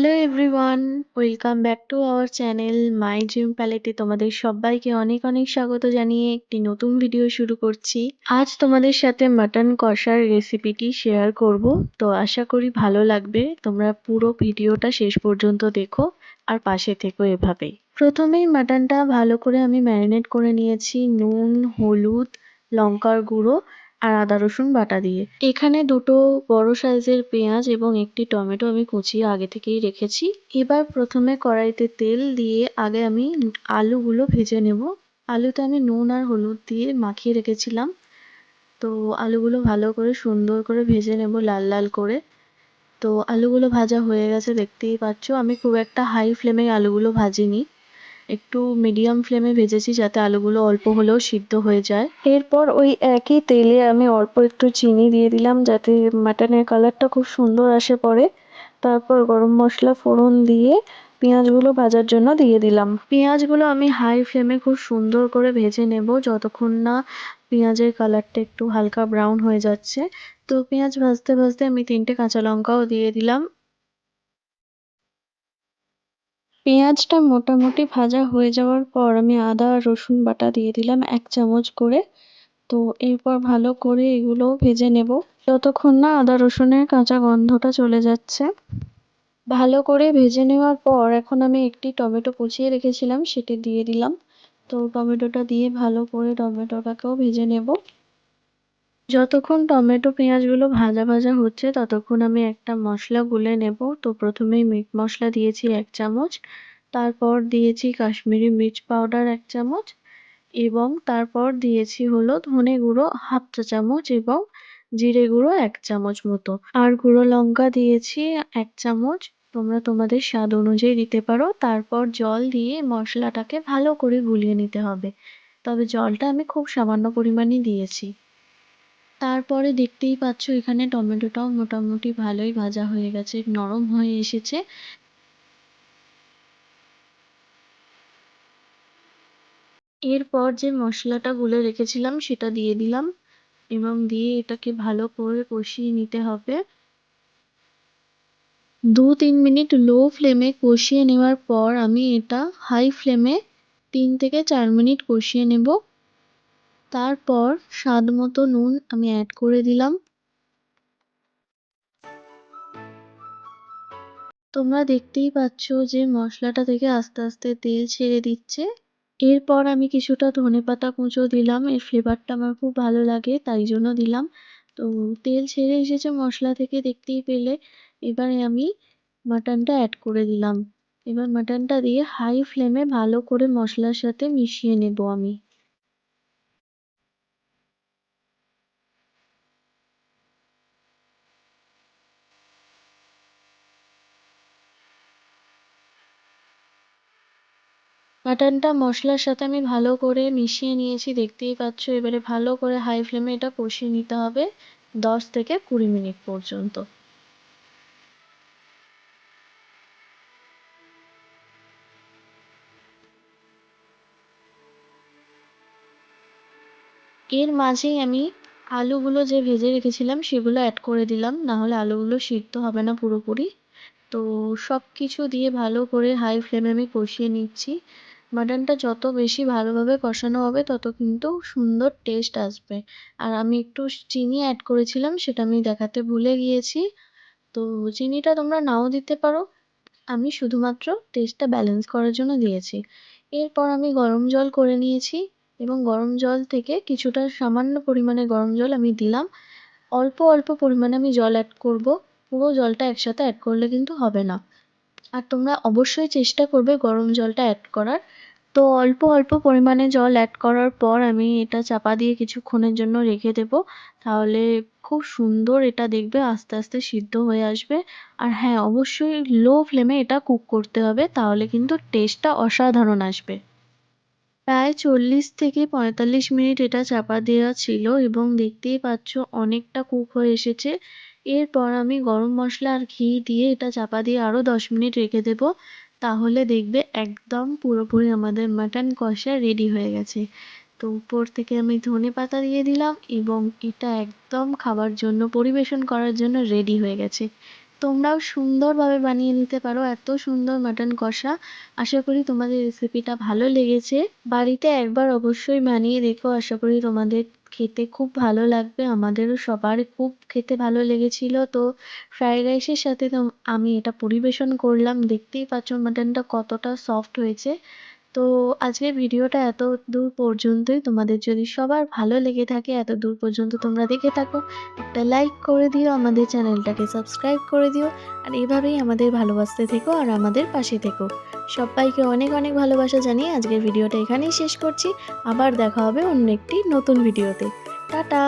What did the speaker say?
Hello everyone welcome back to our channel my dream প্যালেটে তোমাদের সবাইকে অনেক অনেক স্বাগত জানিয়ে একটি নতুন ভিডিও শুরু করছি। আজ তোমাদের সাথে মাটন কষার রেসিপিটি শেয়ার করব। তো আশা করি ভালো লাগবে, তোমরা পুরো ভিডিওটা শেষ পর্যন্ত দেখো আর পাশে থেকো এভাবেই। প্রথমেই মাটনটা ভালো করে আমি ম্যারিনেট করে নিয়েছি, নুন, হলুদ, লঙ্কার গুঁড়ো আর আদা, রসুন বাটা দিয়ে। এখানে দুটো বড় সাইজের পেঁয়াজ এবং একটি টমেটো আমি কুচিয়ে আগে থেকেই রেখেছি। এবার প্রথমে কড়াইতে তেল দিয়ে আগে আমি আলুগুলো ভেজে নেব। আলুতে আমি নুন আর হলুদ দিয়ে মাখিয়ে রেখেছিলাম। তো আলুগুলো ভালো করে সুন্দর করে ভেজে নেব লাল লাল করে। তো আলুগুলো ভাজা হয়ে গেছে, দেখতেই পাচ্ছ। আমি খুব একটা হাই ফ্লেমে আলুগুলো ভাজিনি। একটু মিডিয়াম ফ্লেমে ভেজেছি যাতে আলুগুলো অল্প হলেও সিদ্ধ হয়ে যায়। এরপর ওই একই তেলে আমি অল্প একটু চিনি দিয়ে দিলাম যাতে মাটনের কালারটা খুব সুন্দর আসে পরে। তারপর গরম মশলা ফোড়ন দিয়ে পেঁয়াজগুলো ভাজার জন্য দিয়ে দিলাম। পেঁয়াজগুলো আমি হাই ফ্লেমে খুব সুন্দর করে ভেজে নেব যতক্ষণ না পেঁয়াজের কালারটা একটু হালকা ব্রাউন হয়ে যাচ্ছে। তো পেঁয়াজ ভাজতে ভাজতে আমি তিনটে কাঁচা লঙ্কাও দিয়ে দিলাম। পেঁয়াজটা মোটামুটি ভাজা হয়ে যাওয়ার পর আমি আদা আর রসুন বাটা দিয়ে দিলাম এক চামচ করে। তো এরপর ভালো করে এগুলো ভেজে নেব। যতক্ষণ না আদা রসুনের কাঁচা গন্ধটা চলে যাচ্ছে। ভালো করে ভেজে নেওয়ার পর এখন আমি একটি টমেটো কুচিয়ে রেখেছিলাম, সেটি দিয়ে দিলাম। তো টমেটোটা দিয়ে ভালো করে টমেটোটাকেও ভেজে নেব। যতক্ষণ টমেটো পেঁয়াজগুলো ভাজা ভাজা হচ্ছে, ততক্ষণ আমি একটা মশলা গুলে নেব। তো প্রথমেই মিট মশলা দিয়েছি এক চামচ, তারপর দিয়েছি কাশ্মীরি মির্চ পাউডার এক চামচ, এবং তারপর দিয়েছি হলো ধনে গুঁড়ো হাফ চা চামচ এবং জিরে গুঁড়ো এক চামচ মতো। আর গুঁড়ো লঙ্কা দিয়েছি এক চামচ, তোমরা তোমাদের স্বাদ অনুযায়ী দিতে পারো। তারপর জল দিয়ে মশলাটাকে ভালো করে গুলিয়ে নিতে হবে। তবে জলটা আমি খুব সামান্য পরিমাণই দিয়েছি। তারপরে দেখতেই পাচ্ছ এখানে টমেটোটাও মোটামুটি ভালোই ভাজা হয়ে গেছে, নরম হয়ে এসেছে। এরপর যে মশলাটা গুলে রেখেছিলাম সেটা দিয়ে দিলাম এবং দিয়ে এটাকে ভালো করে কষিয়ে নিতে হবে। দু তিন মিনিট লো ফ্লেমে কষিয়ে নেওয়ার পর আমি এটা হাই ফ্লেমে তিন থেকে চার মিনিট কষিয়ে নেব। তারপর স্বাদ মতো নুন আমি অ্যাড করে দিলাম। তোমরা দেখতেই পাচ্ছ যে মশলাটা থেকে আস্তে আস্তে তেল ছেড়ে দিচ্ছে। এরপর আমি কিছুটা ধনেপাতা কুঁচো দিলাম, এর ফ্লেভারটা আমার খুব ভালো লাগে, তাই জন্য দিলাম। তো তেল ছেড়ে এসেছে মশলা থেকে, দেখতেই পেলে। এবারে আমি মাটনটা অ্যাড করে দিলাম। এবার মাটনটা দিয়ে হাই ফ্লেমে ভালো করে মশলার সাথে মিশিয়ে নেব আমি। মাটনটা মশলার সাথে আমি ভালো করে মিশিয়ে নিয়েছি, দেখতেই পাচ্ছ। এবারে ভালো করে হাই ফ্লেমে এটা কষিয়ে নিতে হবে দশ থেকে কুড়ি মিনিট পর্যন্ত। এর মাঝেই আমি আলুগুলো যে ভেজে রেখেছিলাম সেগুলো অ্যাড করে দিলাম, নাহলে আলুগুলো সিদ্ধ হবে না পুরোপুরি। তো সব কিছু দিয়ে ভালো করে হাই ফ্লেমে আমি কষিয়ে নিচ্ছি। মাটনটা যত বেশি ভালোভাবে কষানো হবে, তত কিন্তু সুন্দর টেস্ট আসবে। আর আমি একটু চিনি অ্যাড করেছিলাম, সেটা আমি দেখাতে ভুলে গিয়েছি। তো চিনিটা তোমরা নাও দিতে পারো। আমি শুধুমাত্র টেস্টটা ব্যালেন্স করার জন্য দিয়েছি। এরপর আমি গরম জল করে নিয়েছি এবং গরম জল থেকে কিছুটা সামান্য পরিমাণে গরম জল আমি দিলাম। অল্প অল্প পরিমাণে আমি জল অ্যাড করব। পুরো জলটা একসাথে অ্যাড করলে কিন্তু হবে না। আর তোমরা অবশ্যই চেষ্টা করবে গরম জলটা অ্যাড করার। তো অল্প অল্প পরিমাণে জল অ্যাড করার পর আমি এটা চাপা দিয়ে কিছুক্ষণের জন্য রেখে দেবো। তাহলে খুব সুন্দর এটা দেখবে, আস্তে আস্তে সিদ্ধ হয়ে আসবে। আর হ্যাঁ অবশ্যই লো ফ্লেমে এটা কুক করতে হবে, তাহলে কিন্তু টেস্টটা অসাধারণ আসবে। প্রায় চল্লিশ থেকে পঁয়তাল্লিশ মিনিট এটা চাপা দেওয়া ছিল এবং দেখতেই পাচ্ছ অনেকটা কুক হয়ে এসেছে। এরপর আমি গরম মশলা আর ঘি দিয়ে এটা চাপা দিয়ে আরও দশ মিনিট রেখে দেবো। তাহলে দেখবে একদম পুরোপুরি আমাদের মাটন কষা রেডি হয়ে গেছে। তো উপর থেকে আমি ধনে পাতা দিয়ে দিলাম এবং এটা একদম খাবার জন্য, পরিবেশন করার জন্য রেডি হয়ে গেছে। তোমরাও সুন্দরভাবে বানিয়ে নিতে পারো এত সুন্দর মাটন কষা। আশা করি তোমাদের রেসিপিটা ভালো লেগেছে। বাড়িতে একবার অবশ্যই বানিয়ে দেখো। আশা করি তোমাদের খেতে খুব ভালো লাগবে। আমাদেরও সবার খুব খেতে ভালো লেগেছিল। তো ফ্রাইড রাইসের সাথে তো আমি এটা পরিবেশন করলাম। দেখতেই পাচ্ছ মাটনটা কতটা সফট হয়েছে। তো আজকের ভিডিওটা এত দূর পর্যন্তই। তোমাদের যদি সবার ভালো লেগে থাকে, এত দূর পর্যন্ত তোমরা দেখে থাকো, একটা লাইক করে দিও, আমাদের চ্যানেলটাকে সাবস্ক্রাইব করে দিও। আর এভাবেই আমাদের ভালোবাসতে থেকো আর আমাদের পাশে থেকো। সবাইকে অনেক অনেক ভালোবাসা জানিয়ে আজকের ভিডিওটা এখানেই শেষ করছি। আবার দেখা হবে অন্য একটি নতুন ভিডিওতে। টাটা!